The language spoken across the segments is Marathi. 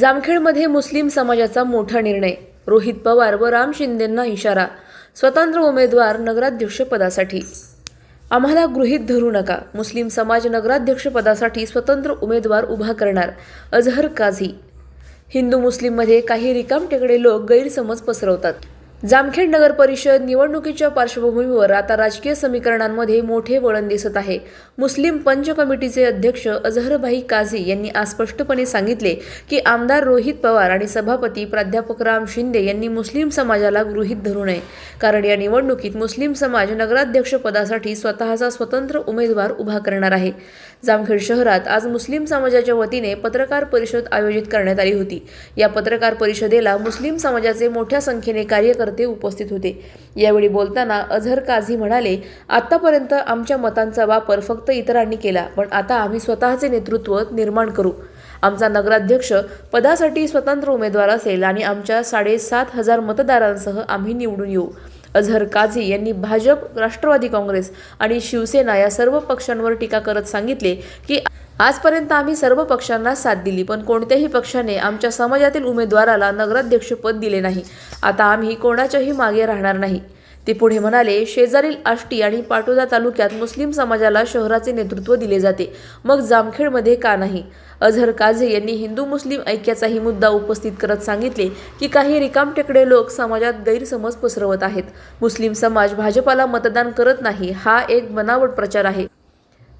जामखेडमध्ये मुस्लिम समाजाचा मोठा निर्णय. रोहित पवार व राम शिंदेंना इशारा. स्वतंत्र उमेदवार नगराध्यक्षपदासाठी आम्हाला गृहीत धरू नका. मुस्लिम समाज नगराध्यक्षपदासाठी स्वतंत्र उमेदवार उभा करणार. अझहर काझी. हिंदू मुस्लिममध्ये काही रिकामटेकडे लोक गैरसमज पसरवतात. जामखेड नगर परिषद निवडणुकीच्या पार्श्वभूमीवर आता राजकीय समीकरणांमध्ये मोठे वळण दिसत आहे. मुस्लिम पंच कमिटीचे अध्यक्ष अझहरभाई काझी यांनी आज स्पष्टपणे सांगितले की आमदार रोहित पवार आणि सभापती प्राध्यापक राम शिंदे यांनी मुस्लिम समाजाला गृहीत धरू नये. कारण या निवडणुकीत मुस्लिम समाज नगराध्यक्ष पदासाठी स्वतःचा स्वतंत्र उमेदवार उभा करणार आहे. जामखेड शहरात आज मुस्लिम समाजाच्या वतीने पत्रकार परिषद आयोजित करण्यात आली होती. या पत्रकार परिषदेला मुस्लिम समाजाचे मोठ्या संख्येने कार्यकर्ते उपस्थित होते. यावेळी बोलताना अझहर काझी म्हणाले आतापर्यंत आमच्या मतांचा वापर फक्त इतरांनी केला पण आता आम्ही स्वतःचे नेतृत्व निर्माण करू. आमचा नगराध्यक्ष पदासाठी स्वतंत्र उमेदवार असेल आणि आमच्या साडेसात हजार मतदारांसह आम्ही निवडून येऊ. अझहर काझी यांनी भाजप राष्ट्रवादी काँग्रेस आणि शिवसेना या सर्व पक्षांवर टीका करत सांगितले की आजपर्यंत आम्ही सर्व पक्षांना साथ दिली पण कोणत्याही पक्षाने आमच्या समाजातील उमेदवाराला नगराध्यक्षपद दिले नाही. आता आम्ही कोणाच्याही मागे राहणार नाही. ते पुढे म्हणाले शेजारील आष्टी आणि पाटोदा तालुक्यात मुस्लिम समाजाला शहराचे नेतृत्व दिले जाते. मग जामखेडमध्ये का नाही? अझहर काझे यांनी हिंदू मुस्लिम ऐक्याचाही मुद्दा उपस्थित करत सांगितले की काही रिकामटेकडे लोक समाजात गैरसमज पसरवत आहेत. मुस्लिम समाज भाजपाला मतदान करत नाही. हा एक बनावट प्रचार आहे.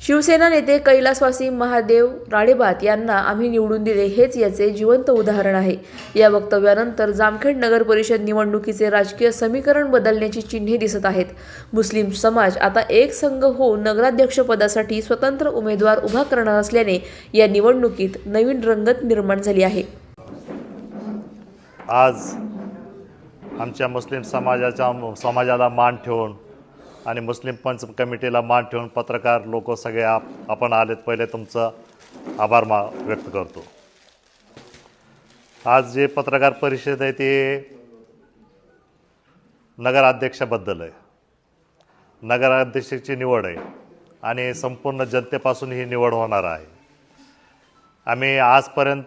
शिवसेना नेते कैलासवासी महादेव राळेबात यांना आम्ही निवडून दिले हेच याचे जिवंत उदाहरण आहे. या वक्तव्यानंतर जामखेड नगर परिषद निवडणुकीचे राजकीय समीकरण बदलण्याची चिन्हे दिसत आहेत. मुस्लिम समाज आता एक संघ होऊन नगराध्यक्षपदासाठी स्वतंत्र उमेदवार उभा करणार असल्याने या निवडणुकीत नवीन रंगत निर्माण झाली आहे. आज आमच्या मुस्लिम समाजाच्या समाजाला मान ठेवून आणि मुस्लिम पंच कमिटीला मान ठेवून पत्रकार लोक सगळे आप आपण आलेत. पहिले तुमचं आभार मा व्यक्त करतो. आज जे पत्रकार परिषद आहे ते नगराध्यक्षाबद्दल आहे. नगराध्यक्षाची निवड आहे आणि संपूर्ण जनतेपासून ही निवड होणार आहे. आम्ही आजपर्यंत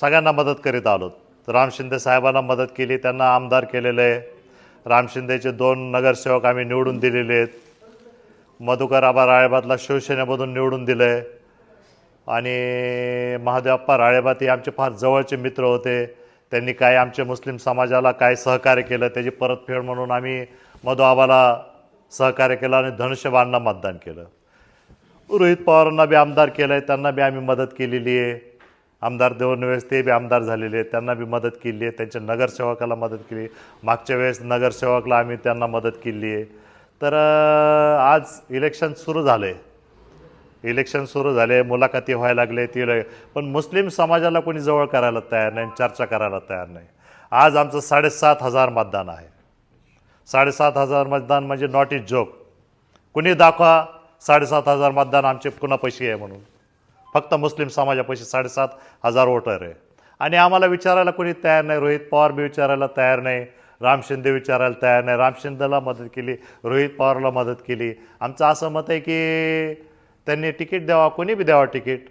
सगळ्यांना मदत करीत आलो राम शिंदे साहेबांना मदत केली त्यांना आमदार केलेलं आहे राम शिंदेचे दोन नगरसेवक आम्ही निवडून दिलेले आहेत. मधुकर आबा राळेबातला शिवसेनेमधून निवडून दिलं. आहे आणि महादेवप्पा राळेबात हे आमचे फार जवळचे मित्र होते. त्यांनी काय आमच्या मुस्लिम समाजाला काय सहकार्य केलं त्याची परतफेड म्हणून आम्ही मधु आबाला सहकार्य केलं आणि धनुष्यबाणला मतदान केलं. रोहित पवारांना बी आमदार केलं आहे त्यांना बी आम्ही मदत केलेली आहे. आमदार दोन वेळेस ते बी आमदार झालेले आहेत. त्यांना बी मदत केली आहे. त्यांच्या नगरसेवकाला मदत केली मागच्या वेळेस नगरसेवकला आम्ही त्यांना मदत केली आहे. तर आज इलेक्शन सुरू झालं आहे इलेक्शन सुरू झाले मुलाखती व्हायला लागले ती पण मुस्लिम समाजाला कोणी जवळ करायला तयार नाही चर्चा करायला तयार नाही. आज आमचं साडेसात हजार मतदान आहे. साडेसात हजार मतदान म्हणजे नॉट इज जोक. कुणी दाखवा साडेसात हजार मतदान आमचे पुन्हा पैसे आहे म्हणून. फक्त मुस्लिम समाजापाशी साडेसात हजार वोटर आहे. आणि आम्हाला विचारायला कोणी तयार नाही. रोहित पवार बी विचारायला तयार नाही. राम शिंदे विचारायला तयार नाही. राम शिंदेला मदत केली. रोहित पवारला मदत केली. आमचं असं मत आहे की त्यांनी तिकीट द्यावा कोणी बी द्यावा तिकीट.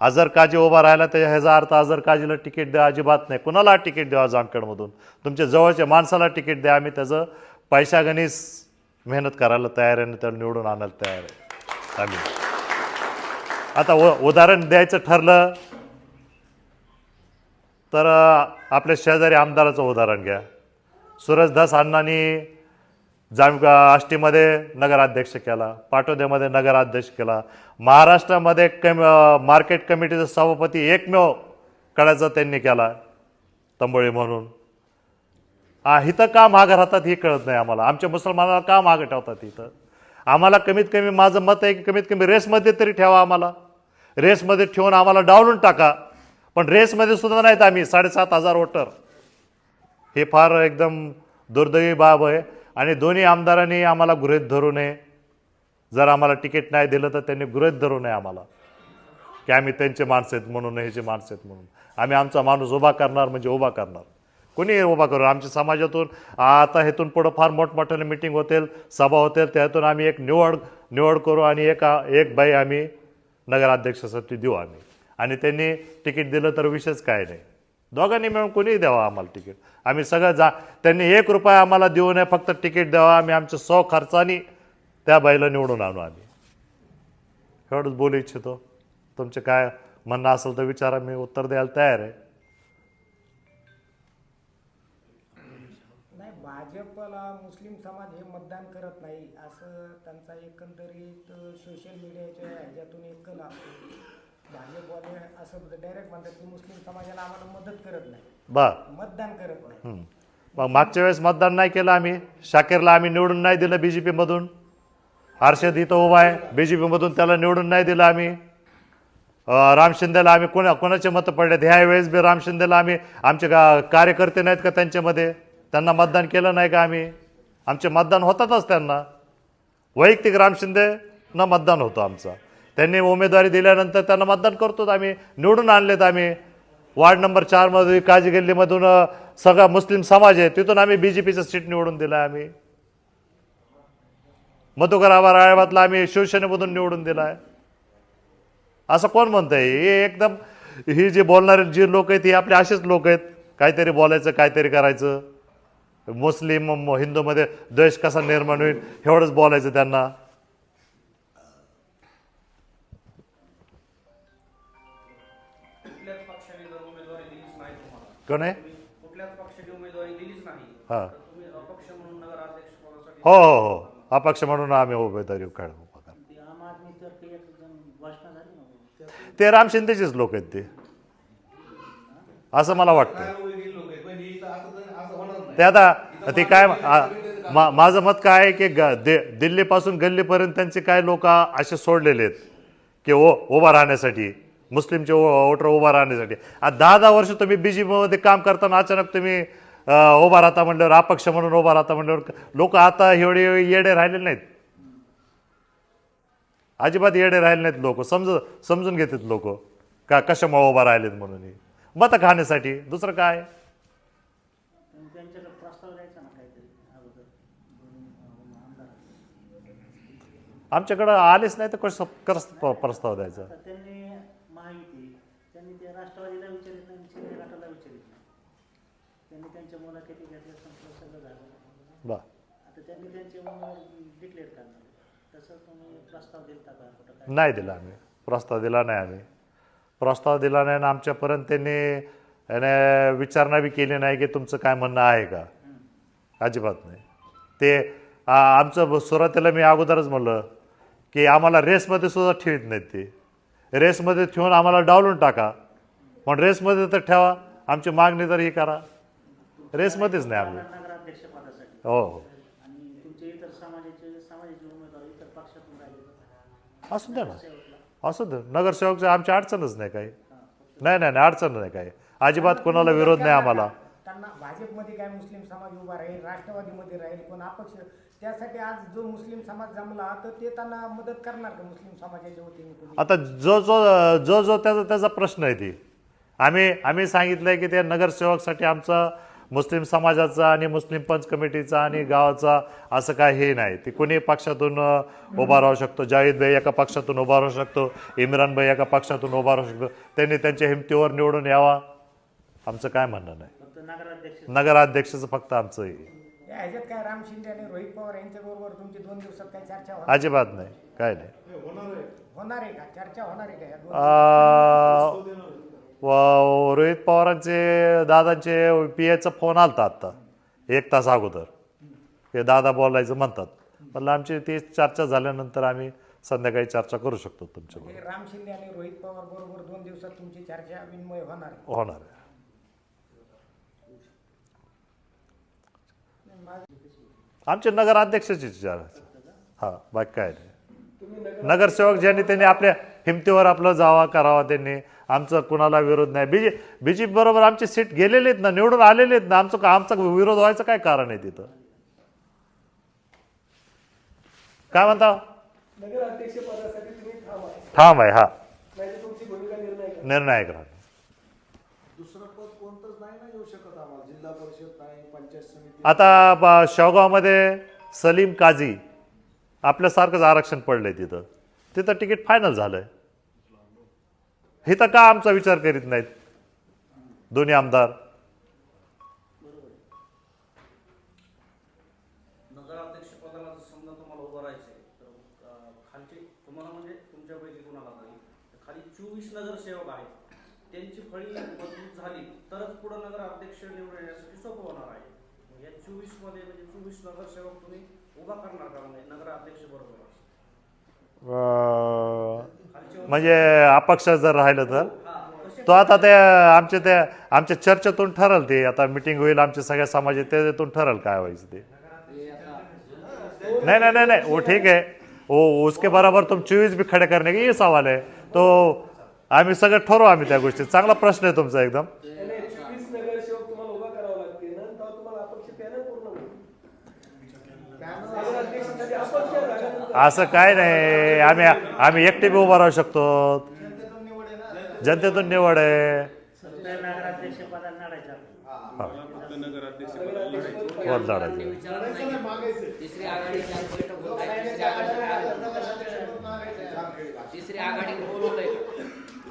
अजर काजी उभा राहिला तर ह्याचा अर्थ अजर काजीला तिकीट द्या अजिबात नाही. कुणाला तिकीट द्यावा जामखेडमधून? तुमच्या जवळच्या माणसाला तिकीट द्या. आम्ही त्याचं पैशागणीस मेहनत करायला तयार आहे आणि त्याला निवडून आणायला तयार आहे. आम्ही आता व उदाहरण द्यायचं ठरलं तर आपल्या शेजारी आमदाराचं उदाहरण घ्या. सूरजदास अण्णांनी जाम आष्टीमध्ये नगराध्यक्ष केला पाटोद्यामध्ये नगराध्यक्ष केला. महाराष्ट्रामध्ये कम मार्केट कमिटीचा सभापती एकमेव कळायचा त्यांनी केला तंबोळी म्हणून. हिथं इथं का मागं राहतात हे कळत नाही आम्हाला. आमच्या मुसलमानाला का मागं ठेवतात इथं? आम्हाला कमीत कमी माझं मत आहे की कमीत कमी रेसमध्ये तरी ठेवा आम्हाला. रेसमध्ये ठेवून आम्हाला डावलून टाका. पण रेसमध्ये सुद्धा नाहीत आम्ही साडेसात हजार वोटर. हे फार एकदम दुर्दैवी बाब आहे. आणि दोन्ही आमदारांनी आम्हाला गृहित धरू नये. जर आम्हाला तिकीट नाही दिलं तर त्यांनी गृहित धरू नये आम्हाला. की आम्ही त्यांचे माणसं आहेत म्हणून ह्याचे माणसं आहेत म्हणून. आम्ही आमचा माणूस उभा करणार म्हणजे उभा करणार. कोणी उभा करू? आमच्या समाजातून आता हेतून पुढं फार मोठमोठ्याने मिटिंग होतील सभा होतील त्यातून आम्ही एक निवड निवड करू आणि एका एक बाई आम्ही नगराध्यक्षासाठी देऊ आम्ही. आणि त्यांनी तिकीट दिलं तर विषयच काय नाही. दोघांनी मिळून कोणीही द्यावा आम्हाला तिकीट. आम्ही सगळं जा त्यांनी एक रुपया आम्हाला देऊ नये फक्त तिकीट द्यावा. आम्ही आमच्या सौ खर्चानी त्या बाईला निवडून आणू आम्ही. एवढंच बोलू इच्छितो. तुमचे काय म्हणणं असेल तर विचारा मी उत्तर द्यायला तयार आहे. त्यांचा एकंदरीत सोशल मीडियाच्या ह्याच्यातून एक कल असतो. भाजपवाले असं डायरेक्ट म्हणतात की मुस्लिम समाजाला आम्हाला मदत करत नाही. बर मतदान करत नाही. मग मागच्या वेळेस मतदान नाही केलं आम्ही. शाकीरला आम्ही निवडून नाही दिलं बी जे पीमधून हर्षद इथं उभा आहे. बी जे पीमधून त्याला निवडून नाही दिलं आम्ही. राम शिंदेला आम्ही कोणा कोणाचे मतं पडलेत? ह्या वेळेस बी राम शिंदेला आम्ही आमचे का कार्यकर्ते नाहीत का त्यांच्यामध्ये? त्यांना मतदान केलं नाही का आम्ही? आमचे मतदान होतातच त्यांना. वैयक्तिक राम शिंदे मतदान होतं आमचं. त्यांनी उमेदवारी दिल्यानंतर त्यांना मतदान करतोच आम्ही. निवडून आणलेत आम्ही. वार्ड नंबर चारमध्ये काजी गल्लीमधून सगळा मुस्लिम समाज आहे. तिथून आम्ही बी जे पीचं सीट निवडून दिलं आहे आम्ही. मधुकर आबा राळेबातला आम्ही शिवसेनेमधून निवडून दिला आहे. असं कोण म्हणतं आहे हे एकदम ही जी बोलणारे जी लोक आहेत ही आपले असेच लोक आहेत. काहीतरी बोलायचं काहीतरी करायचं. मुस्लिम म- हिंदूमध्ये द्वेष कसा निर्माण होईल एवढंच बोलायचं त्यांना. कोण आहे? हा. हो हो हो. अपक्ष म्हणून आम्ही उमेदवारी काढू ना ते राम शिंदेचेच लोक आहेत ते. असं मला वाटतं ते आता ते काय मा- माझं मत काय आहे की ग- दे दिल्लीपासून गल्लीपर्यंत त्यांचे काय लोक असे सोडलेले आहेत की ओ उभा राहण्यासाठी मुस्लिमचे वोटर उभा राहण्यासाठी. आता दहा दहा वर्ष तुम्ही बीजेपीमध्ये काम करताना अचानक तुम्ही उभा राहता म्हणल्यावर अपक्ष म्हणून उभा राहता म्हणल्यावर लोक आता एवढे येडे राहिलेले नाहीत. अजिबात येडे राहिले नाहीत लोक. समज समजून घेतात लोक. का कशामुळे उभा राहिलेत म्हणून मतं खाण्यासाठी. दुसरं काय पण त्यांच्याकडे प्रस्ताव द्यायचा ना काहीतरी अगोदर दोन्ही अं, आमदार आमच्याकडं आलेच नाही तर कसं कसं प- प्रस्ताव द्यायचा? आता त्यांनी महायुती त्यांनी ते राष्ट्रवादीला विचारित नाही शिंदे गटाला विचारित नाही. त्यांनी त्यांच्या मुलाखती घेतल्या संपलं सगळं झालं. बा. आता त्यांनी त्यांचे उमेदवार डिक्लेअर करणार. तसं तुम्ही प्रस्ताव दिलता का कुठं काय? नाही दिला आम्ही. प्रस्ताव दिला नाही आम्ही. प्रस्ताव दिला नाही आणि आमच्यापर्यंत त्यांनी याने विचारणा बी केली नाही की तुमचं काय म्हणणं आहे का? अजिबात नाही. ते आ, आमचं सुरुवातीला मी अगोदरच म्हणलं की आम्हाला रेसमध्ये सुद्धा ठेवत नाहीत ते. रेसमध्ये ठेवून आम्हाला डावलून टाका. पण रेसमध्ये तर ठेवा. आमची मागणी तर ही करा. रेसमध्येच नाही आम्ही. हो हो. असू द्या ना. असू द्या नगरसेवकचं आमची अडचणच नाही काही. नाही नाही नाही. अडचण नाही काही. अजिबात कोणाला विरोध नाही आम्हाला. त्यांना भाजपमध्ये काय मुस्लिम समाज उभा राहील राष्ट्रवादीमध्ये राहील कोण अपक्ष त्यासाठी आज जो मुस्लिम समाज जमला तर ते त्यांना मदत करणार का मुस्लिम समाजाच्या वतीने आता जो जो जो जो त्याचा त्याचा प्रश्न आहे ती. आम्ही आम्ही सांगितलंय की त्या नगरसेवकसाठी आमचा मुस्लिम समाजाचा आणि मुस्लिम पंच कमिटीचा आणि गावाचा असं काय हे नाही. ते कोणी पक्षातून अ, उभा राहू शकतो. जावेद भाई एका पक्षातून उभा राहू शकतो. इम्रान भाई एका पक्षातून उभा राहू शकतो. त्यांनी त्यांच्या हिमतीवर निवडून यावा. आमचं काय म्हणणं नाही. फक्त नगराध्यक्ष. नगराध्यक्षाचं फक्त आमचं हे. या ह्याच्यात काय राम शिंदे आणि रोहित पवार यांच्या बरोबर तुमची दोन दिवसात काही चर्चा होणार? अजिबात नाही. काय नाही. होणार आहे. का? चर्चा होणार आहे का या दोन अं, व- रोहित पवारांचे दादांचे पी एचा फोन आलता आत्ता एक तास अगोदर. हे दादा बोलायचं म्हणतात. पण आमची ती चर्चा झाल्यानंतर आम्ही संध्याकाळी चर्चा करू शकतो तुमच्याबरोबर. हे राम शिंदे आणि रोहित पवार बरोबर दोन दिवसात तुमची चर्चा विनिमय होणार आहे. होणार आहे. आमचे नगराध्यक्षाची चर्चा हा बाकी काय नाही. नगरसेवक ज्यांनी त्यांनी आपल्या हिमतीवर आपलं जावा करावा त्यांनी आमचं कुणाला विरोध नाही. बीजे बीजेपी बरोबर आमचे सीट गेलेले आहेत ना निवडून आलेले आहेत ना आमचं का- आमचा विरोध व्हायचं काय कारण आहे तिथं? काय म्हणता? नगराध्यक्ष पदासाठी तुम्ही ठाम आहे हा. नाही तुमची भूमिका निर्णायक राहणार दुसरं पद कोणतंच नाही ना येऊ शकत आम्हाला. आता शेवगावमध्ये सलीम काझी आपल्यासारखंच आरक्षण पडलंय तिथं. तिथं तिकीट फायनल झालंय. हे तर का आमचा विचार करीत नाहीत दोन्ही आमदार नगराध्यक्ष पदाला जर समजा तुम्हाला उभं राहायचंय तर अं, खालचे तुम्हाला म्हणजे तुमच्यापैकी कुणाला तरी तर खाली चोवीस नगरसेवक आहेत त्यांची फळी मजबूत झाली तरच पुढे नगराध्यक्ष निवडून येण्यासाठी सोपं होणार आहे मग या चोवीसमध्ये म्हणजे चोवीस नगरसेवक तुम्ही उभा करणार का म्हणजे नगराध्यक्ष बरोबर? म्हणजे अपक्ष जर राहिलं तर? तो आता ते आमच्या त्या आमच्या चर्चेतून ठरल ते. आता मिटिंग होईल आमच्या सगळ्या समाजात त्याच्यातून ठरल काय व्हायचं ते. नहीं नहीं नहीं नहीं. वो हो, ठीक है वो हो, उसके बराबर तुम चोवीस भी खड़े करने के? ये सवाल है तो आम्ही सगळं ठरवू आम्ही त्या गोष्टी चांगला प्रश्न आहे तुमचा एकदम त्याने चोवीस नगरसेवक तुम्हाला उभा करावा लागते ना तेव्हा तुम्हाला अपक्ष पॅनल पूर्ण होईल नगराध्यक्षासाठी अपक्ष झाल्यानंतर असं काय नाही. आम्ही आम्ही एकटे बी उभा राहू शकतो. जनतेतून निवड आहे. लढायचं. कोण लढायचं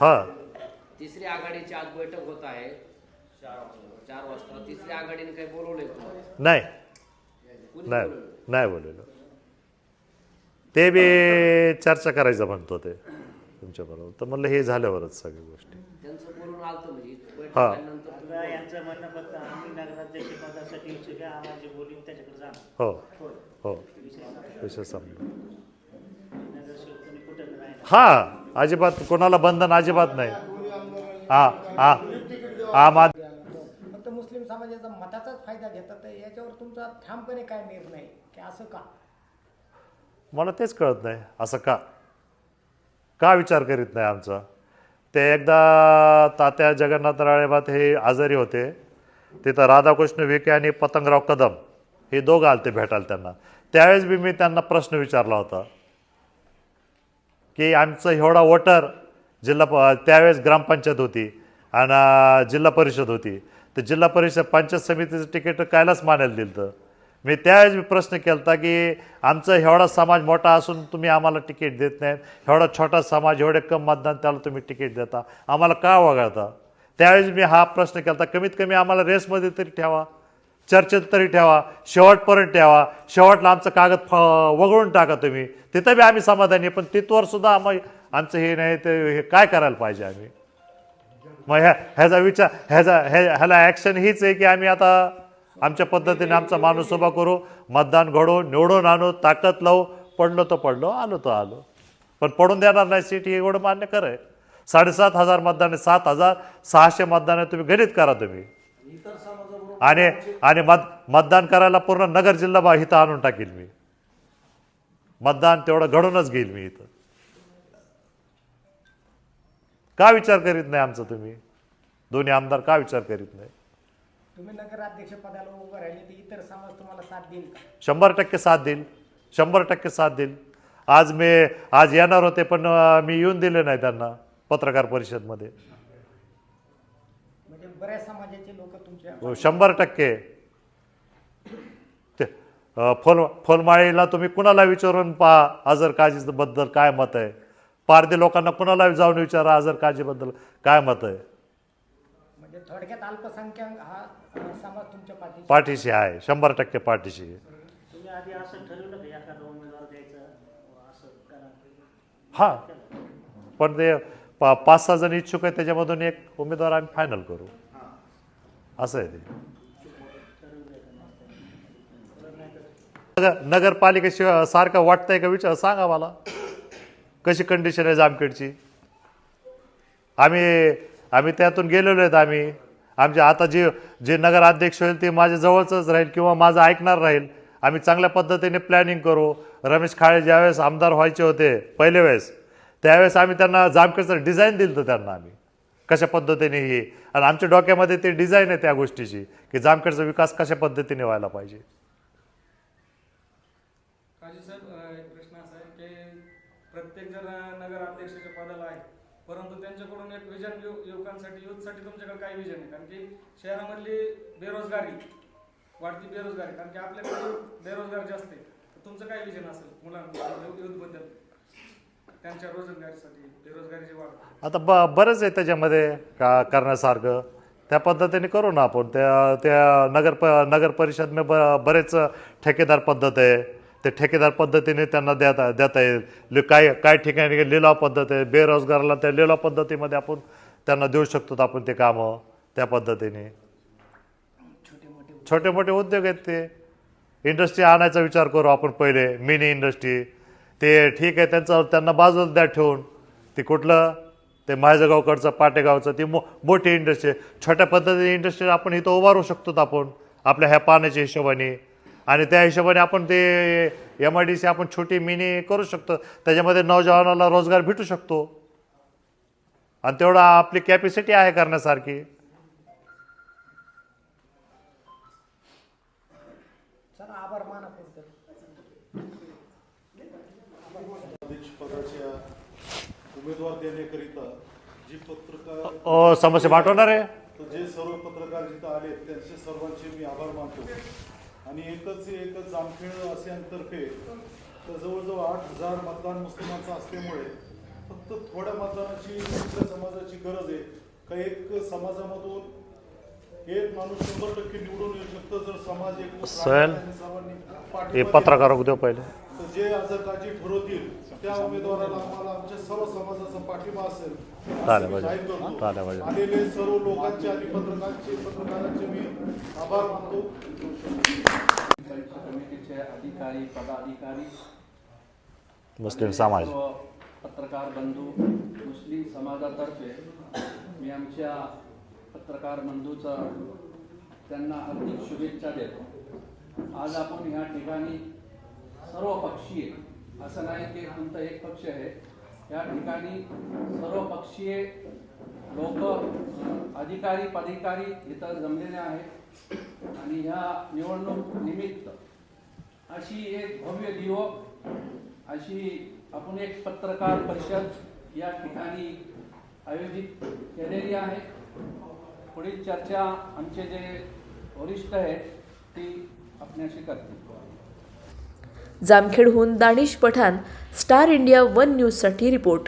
हा. तिसरी आघाडीची आज बैठक होत आहे. चार वाजता. तिसरी आघाडीने काही बोलवलंय? नाही. नाही. बोलवलंय? ते बी चर्चा करायचं म्हणतो ते. तुमच्याबरोबर तर म्हणलं हे झाल्यावरच सगळ्या गोष्टी. त्यांचं बोलून आलतं म्हणजे हा. हो. हो. विषय संपला. हा. अजिबात कोणाला बंधन अजिबात नाही. हा हा. फक्त मुस्लिम समाजाचा मताचाच फायदा घेतात. याच्यावर तुमचा ठामपणे काय निर्णय की असं का? मला तेच कळत नाही. असं का? का विचार करीत नाही आमचा? ते एकदा तात्या जगन्नाथ राळेबात हे आजारी होते. तिथं राधाकृष्ण विखे आणि पतंगराव कदम हे दोघं आलते भेटायला त्यांना. त्यावेळेस बी मी त्यांना प्रश्न विचारला होता की आमचं एवढा वोटर जिल्हा प त्यावेळेस ग्रामपंचायत होती आणि जिल्हा परिषद होती. तर जिल्हा परिषद पंचायत समितीचं तिकीट कायलाच मानायला दिलं तर मी त्यावेळेस मी प्रश्न केला होता की आमचा एवढा समाज मोठा असून तुम्ही आम्हाला तिकीट देत नाहीत. एवढा छोटा समाज एवढे कम मतदान त्याला तुम्ही तिकीट देता. आम्हाला का वगळता? त्यावेळेस मी हा प्रश्न केला होता कमीत कमी आम्हाला रेसमध्ये तरी ठेवा. चर्चेत तरी ठेवा. शेवटपर्यंत ठेवा. शेवटला आमचं कागद फ वगळून टाका तुम्ही. तिथं बी आम्ही समाधानी आहे पण तिथवर सुद्धा आम्ही आमचं हे नाही ते हे काय करायला पाहिजे आम्ही? मग ह्या ह्याचा विचार ह्याचा ह्या ह्याला ॲक्शन हीच आहे की आम्ही आता आमच्या पद्धतीने आमचा माणूस उभा करू मतदान घडू निवडून आणू ताकद लावू पडलो तर पडलो आलो तर आलो. पण पडून देणार नाही सीट हे एवढं मान्य खरं आहे. साडेसात हजार मतदान आहे सात हजार सहाशे मतदान आहे तुम्ही गणित करा तुम्ही. आणि आणि मत मतदान करायला पूर्ण नगर जिल्हा बा इथं आणून टाकील मी. मतदान तेवढं घडूनच घेईल मी इथं. का विचार करीत नाही आमचा तुम्ही? दोन्ही आमदार का विचार करीत नाही? तुम्ही नगराध्यक्ष पदाला उभं राहिले तर इतर समाज तुम्हाला साथ देईल का? शंभर टक्के साथ देईल. शंभर टक्के साथ देईल. आज मी आज येणार होते पण अं, मी येऊन दिले नाही त्यांना पत्रकार परिषदमध्ये. म्हणजे बऱ्याच समाजाचे लोक तुमच्या हो, शंभर टक्के. ते अ, फुल फुलमाळीला तुम्ही कुणाला विचारून पहा आजर काजीबद्दल काय मत आहे? पारधी लोकांना कुणाला जाऊन विचारा आजर काजीबद्दल काय मत आहे? म्हणजे थोडक्यात अल्पसंख्याक हा समाज तुमच्या पाठीशी. पाठीशी आहे शंभर टक्के पाठीशी आहे. तुम्ही आधी असं ठरवलं का एखादा उमेदवार द्यायचा? असं करा. हां. पण ते पा पाच सहा जण इच्छुक आहे त्याच्यामधून एक उमेदवार आम्ही फायनल करू. असं आहे ते. नगर नगरपालिकेशिवाय सारखं वाटतंय का विचार? सांगा मला. कशी कंडिशन आहे जामखेडची? आम्ही आम्ही त्यातून गेलेलो आहेत आम्ही. आमचे आता जे जे नगराध्यक्ष होईल ते माझ्या जवळचंच राहील किंवा माझं ऐकणार राहील. आम्ही चांगल्या पद्धतीने प्लॅनिंग करू. रमेश खाळे ज्यावेळेस आमदार व्हायचे होते पहिले वेळेस त्यावेळेस आम्ही त्यांना जामखेडचं डिझाईन दिलं होतं त्यांना आम्ही. कशा पद्धतीने हे आणि आमच्या डोक्यामध्ये ते डिझाईन आहे त्या गोष्टीची की जामखेडचा विकास कशा पद्धतीने व्हायला पाहिजे. प्रत्येक जण नगराध्यक्षाच्या पदाला आहे. परंतु त्यांच्याकडून एक विजन युवकांसाठी युथसाठी तुमच्याकडे काय विजन आहे कारण की शहरामधली बेरोजगारी वाढती बेरोजगारी कारण की आपल्याकडे बेरोजगार जास्त आहे. तुमचं काय विजन असेल मुलांबद्दल युथबद्दल? त्यांच्या रोजगारीसाठी बेरोजगारीची वाढ आता ब बरंच आहे त्याच्यामध्ये का करण्यासारखं. त्या पद्धतीने करू ना आपण. त्या त्या नगर प नगर परिषद में ब बरेच ठेकेदार पद्धत आहे. ते ठेकेदार पद्धतीने त्यांना देता देता येईल. काय काय ठिकाणी लिलाव पद्धत आहे बेरोजगाराला त्या लिलाव पद्धतीमध्ये आपण त्यांना देऊ शकतो आपण ते कामं त्या पद्धतीने. छोटे मोठे उद्योग आहेत ते. इंडस्ट्री आणायचा विचार करू आपण पहिले मिनी इंडस्ट्री. ते ठीक आहे त्यांचं त्यांना बाजूला द्या ठेवून. ते कुठलं? ते माझगावकडचं पाटेगावचं ती मो मोठी इंडस्ट्री छोट्या पद्धतीने इंडस्ट्री आपण इथं उभारू शकतो आपण. आपल्या ह्या पाण्याच्या हिशोबाने. आणि त्या हिशोबाने आपण ते एम आय डी सी आपण छोटी मिनी करू शकतो. त्याच्यामध्ये नौजवानाला रोजगार भेटू शकतो. आणि तेवढा आपली कॅपॅसिटी आहे करण्यासारखी. समस्या पाठवणार आहे? जे सर्व पत्रकार जिथं आले त्यांचे सर्वांचे मी आभार मानतो. आणि एकच एकच जामखेड आसियानतर्फे तर जवळजवळ आठ हजार मतदान मुस्लिमांचं असल्यामुळे फक्त थोड्या मतदानाची दुसऱ्या समाजाची गरज आहे. का एक समाजामधून एक माणूस शंभर टक्के निवडून येऊ शकतो जर समाज एक सर्वांनी हे पत्रकार देऊ पहिले. तर जे जर काळजी ठरवतील त्या उमेदवाराला आम्हाला आमच्या सर्व समाजाचा पाठिंबा असेल असं चालेल, पाहिजे. जाहीर करतो. चालेल, पाहिजे. आलेले सर्व लोकांचे आणि पत्रकारांचे पत्रकारांचे मी आभार मानतो परीक्षा कमिटीचे अधिकारी पदाधिकारी मुस्लिम समाज पत्रकार बंधू मुस्लिम समाजातर्फे मी आमच्या पत्रकार बंधूचा त्यांना हार्दिक शुभेच्छा देतो आज आपण ह्या ठिकाणी सर्व पक्षीय असं नाही की आमचा एक पक्ष आहे. या ठिकाणी सर्व पक्षीय लोक अधिकारी पदाधिकारी इथं जमलेले आहेत. आणि ह्या निवडणूक निमित्त अशी एक भव्य दिवक अशी आपण एक पत्रकार परिषद या ठिकाणी आयोजित केलेली आहे. पुढील चर्चा आमचे जे वरिष्ठ आहेत ती आपल्याशी करतील. जामखेडहून Danish Pathan Star India one न्यूजसाठी रिपोर्ट.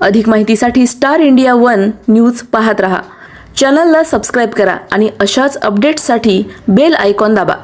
अधिक माहितीसाठी स्टार इंडिया वन न्यूज पाहत रहा. चॅनलला सबस्क्राईब करा आणि अशाच अपडेट्ससाठी बेल आयकॉन दाबा.